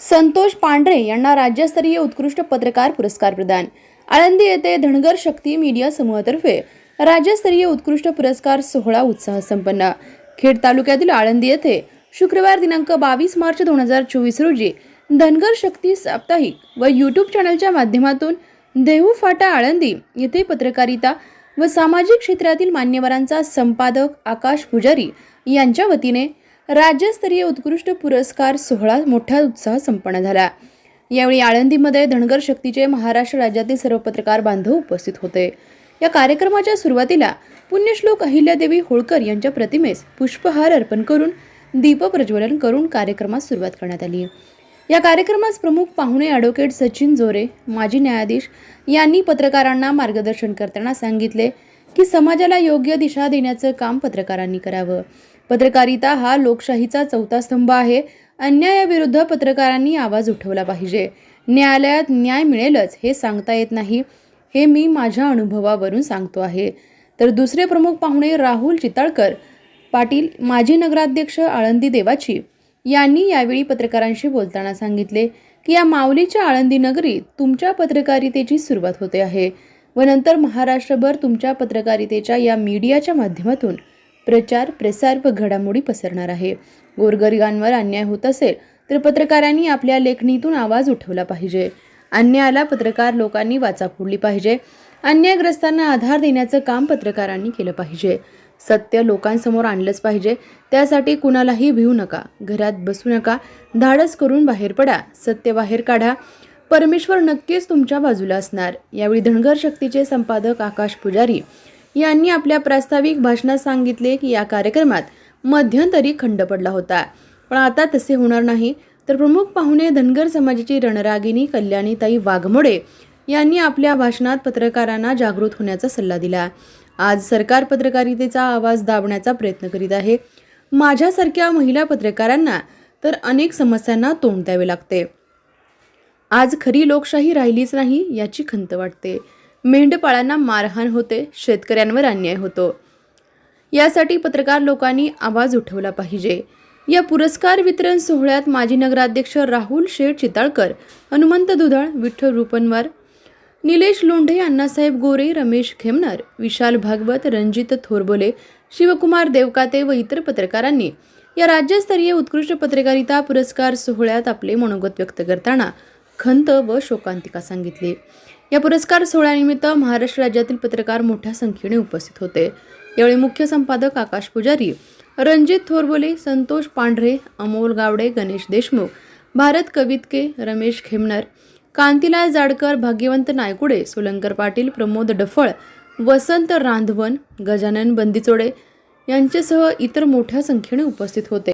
संतोष पांढरे यांना राज्यस्तरीय उत्कृष्ट पत्रकार पुरस्कार प्रदान. आळंदी येथे धनगर शक्ती मीडिया समूहातर्फे राज्यस्तरीय उत्कृष्ट पुरस्कार सोहळा उत्साह संपन्न. खेड तालुक्यातील आळंदी येथे शुक्रवार दिनांक बावीस मार्च दोन हजार चोवीस रोजी धनगर शक्ती साप्ताहिक व यूट्यूब चॅनलच्या माध्यमातून देहू फाटा आळंदी येथे पत्रकारिता व सामाजिक क्षेत्रातील मान्यवरांचा संपादक आकाश पुजारी यांच्या वतीने राज्यस्तरीय उत्कृष्ट पुरस्कार सोहळा मोठ्या उत्साह संपन्न झाला. यावेळी आळंदीमध्ये धनगर शक्तीचे महाराष्ट्र राज्यातील सर्व पत्रकार बांधव उपस्थित होते. या कार्यक्रमाच्या सुरुवातीला पुण्यश्लोक अहिल्यादेवी होळकर यांच्या प्रतिमेस पुष्पहार अर्पण करून दीप प्रज्वलन करून कार्यक्रमास सुरुवात करण्यात आली. या कार्यक्रमास प्रमुख पाहुणे ॲडव्होकेट सचिन जोरे माजी न्यायाधीश यांनी पत्रकारांना मार्गदर्शन करताना सांगितले की समाजाला योग्य दिशा देण्याचं काम पत्रकारांनी करावं. पत्रकारिता हा लोकशाहीचा चौथा स्तंभ आहे. अन्यायाविरुद्ध पत्रकारांनी आवाज उठवला पाहिजे. न्यायालयात न्याय मिळेलच हे सांगता येत नाही. हे मी माझ्या अनुभवावरून सांगतो आहे. तर दुसरे प्रमुख पाहुणे राहुल चिताळकर पाटील माजी नगराध्यक्ष आळंदी देवाची यांनी यावेळी पत्रकारांशी बोलताना सांगितले की या माऊलीच्या आळंदी नगरीत तुमच्या पत्रकारितेची सुरुवात होते आहे. व नंतर महाराष्ट्रभर तुमच्या पत्रकारितेच्या या मीडियाच्या माध्यमातून प्रचार प्रसार व घडामोडी पसरणार आहे. गोरगरिबांवर अन्याय होत असेल तर पत्रकारांनी आपल्या लेखणीतून आवाज उठवला पाहिजे. अन्यायाला पत्रकार लोकांनी वाचा फोडली पाहिजे. अन्यायग्रस्तांना आधार देण्याचं काम पत्रकारांनी केलं पाहिजे. सत्य लोकांसमोर आणलंच पाहिजे. त्यासाठी कुणालाही भिवू नका. घरात बसू नका. धाडस करून बाहेर पडा. सत्य बाहेर काढा. परमेश्वर नक्कीच तुमच्या बाजूला असणार. यावेळी धनगर शक्तीचे संपादक आकाश पुजारी यांनी आपल्या प्रास्ताविक भाषणात सांगितले की या कार्यक्रमात मध्यंतरी खंड पडला होता. पण आता तसे होणार नाही. तर प्रमुख पाहुणे धनगर समाजाची रणरागिनी कल्याणीताई वाघमोडे यांनी आपल्या भाषणात पत्रकारांना जागृत होण्याचा सल्ला दिला. आज सरकार पत्रकारितेचा आवाज दाबण्याचा प्रयत्न करीत आहे. माझ्यासारख्या महिला पत्रकारांना तर अनेक समस्यांना तोंड द्यावे लागते. आज खरी लोकशाही राहिलीच नाही याची खंत वाटते. मेंढपाळांना मारहाण होते शेतकऱ्यांवर अन्याय होतो. यासाठी पत्रकार लोकांनी आवाज उठवला पाहिजे. या पुरस्कार वितरण सोहळ्यात माजी नगराध्यक्ष राहुल शेठ चिताळकर हनुमंत दुधाळ विठ्ठल रुपनवार निलेश लोंढे अण्णासाहेब गोरे रमेश खेमनर विशाल भागवत रणजित थोरबोले शिवकुमार देवकाते व इतर पत्रकारांनी या राज्यस्तरीय उत्कृष्ट पत्रकारिता पुरस्कार सोहळ्यात आपले मनोगत व्यक्त करताना खंत व शोकांतिका सांगितली. या पुरस्कार सोहळ्यानिमित्त महाराष्ट्र राज्यातील पत्रकार मोठ्या संख्येने उपस्थित होते. यावेळी मुख्य संपादक आकाश पुजारी रणजित थोरबोले संतोष पांढरे अमोल गावडे गणेश देशमुख भारत कवितके रमेश खेमनर कांतीलाल जाडकर भाग्यवंत नायकुडे सोलंकर पाटील प्रमोद डफळ वसंत रांधवन गजानन बंदिचोडे यांच्यासह इतर मोठ्या संख्येने उपस्थित होते.